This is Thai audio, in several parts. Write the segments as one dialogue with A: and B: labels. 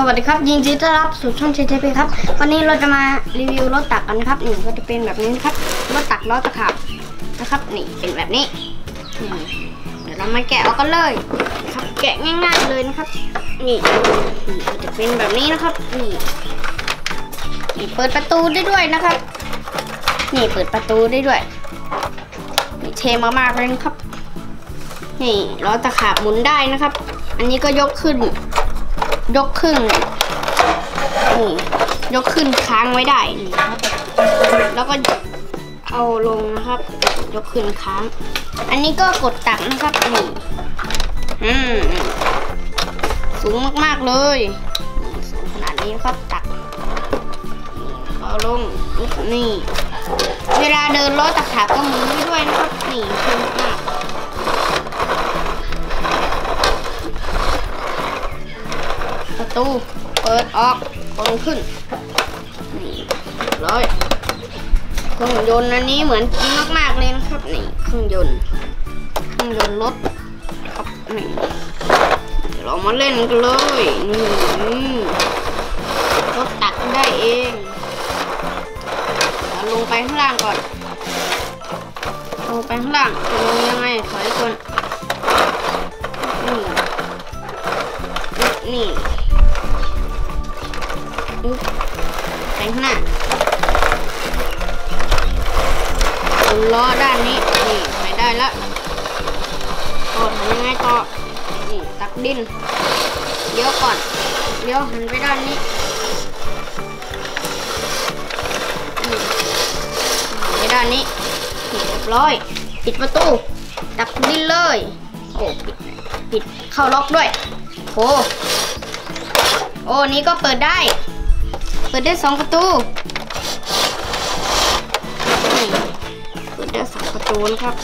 A: สวัสดีครับ ยินดีต้อนรับสู่ช่องเชเทครับ วันนี้เราจะมารีวิวรถตักกันนะครับนี่ก็จะเป็นแบบนี้ครับรถตักล้อตะขาบนะครับ นี่เป็นแบบนี้นี่เดี๋ยวเรามาแกะออกกันเลยครับแกะง่าย ๆเลยนะครับ นี่นี่ก็จะเป็นแบบนี้นะครับ นี่นี่เปิดประตูได้ด้วยนะครับ นี่เปิดประตูได้ด้วยนี่เทมากๆเลยนะครับ นี่ล้อตะขาบหมุนได้นะครับ อันนี้ก็ยกขึ้น ยกขึ้นนี่ยกขึ้นค้างไว้ได้นี่ครับ แล้วก็เอาลงนะครับ ยกขึ้นค้าง อันนี้ก็กดตักนะครับนี่อืมสูงมากๆเลยสูงขนาดนี้ครับตักนี่เอาลงนี่ เวลาเดินล้อตะขาก็มุนได้ด้วยนะครับนี่คือมาก ตู เปิดออกลงขึ้นนี่เรียบร้อยเครื่องยนต์อันนี้เหมือนจริงมากๆเลยนะครับนี่เครื่องยนต์เครื่องยนต์รถครับนี่เดี๋ยวเรามาเล่นกันเลยนี่รถตักได้เองเลงไปข้างล่างก่อนลงไปข้างล่างจะลงยังไงถอย ไปข้างหน้าเอาล้อด้านนี้ นี่ไปได้แล้วต่อทำยังไงต่อ นี่ตักดินเลี้ยวก่อนเลี้ยวหันไปด้านนี้นี่ไปด้านนี้นี่เรียบร้อย ปิดประตู ตักดินเลย โอ้ปิดปิดเข้าล็อกด้วย โอ้โอ้นี้ก็เปิดได้ เปิดได้สองประตูเปิดได้สองประตูนะครับ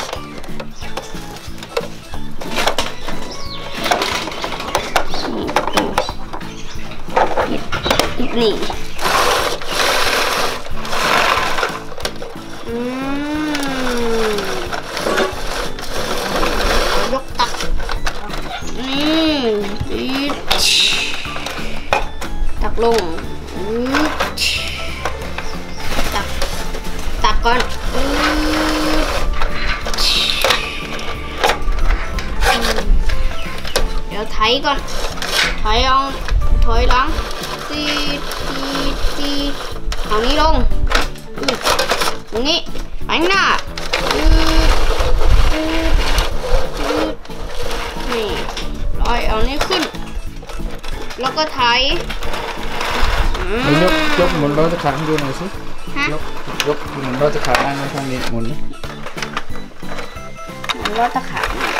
A: นี่ประตูปิดปิดนี่อืมยกตักนี่ปิดตักลง ตักตักก่อนเดี๋ยวไถก่อนไถเอาถอยหลังตีตีตีทางนี้ลงตรงนี้ไปหน้าอืดนี่ลอยเอานี้ขึ้น แล้วก็ไถ
B: ยกยกหมุนรถจะขาดให้ดูหน่อยสิ
A: ฮะ
B: ยกยกหมุนรถจะขาดได้ไหมทางนี้หมุน
A: มันรถตะขาบเนี่ย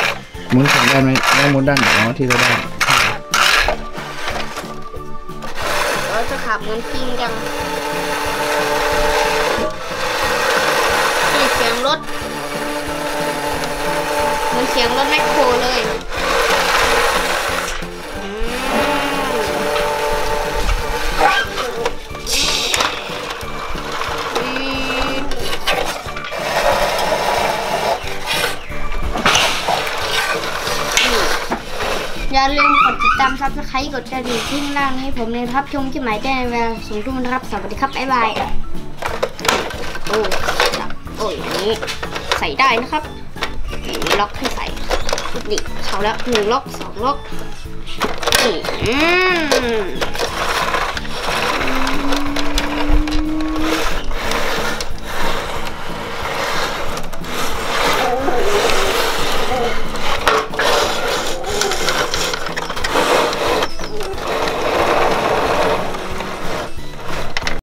B: หมุนฝั่งได้ไหมแล้วหมุนด้านไหนอ๋อที่เราได้
A: รถตะขาบเหมือนจริงจังนี่เสียงรถเหมือนเสียงรถแมคโคร อย่าลืมกดติดตามซับสไครต์กดกระดิ่งที่ข้างล่างนี้ผมเลยครับชมที่หมายได้ในเวลาสูงทุ่มนะครับสวัสดีครับบ๊ายบายโอ้จับโอ้ยนี้ใส่ได้นะครับนี่มีล็อกให้ใส่นี่เขาแล้วหนึ่งล็อกสองล็อกอืม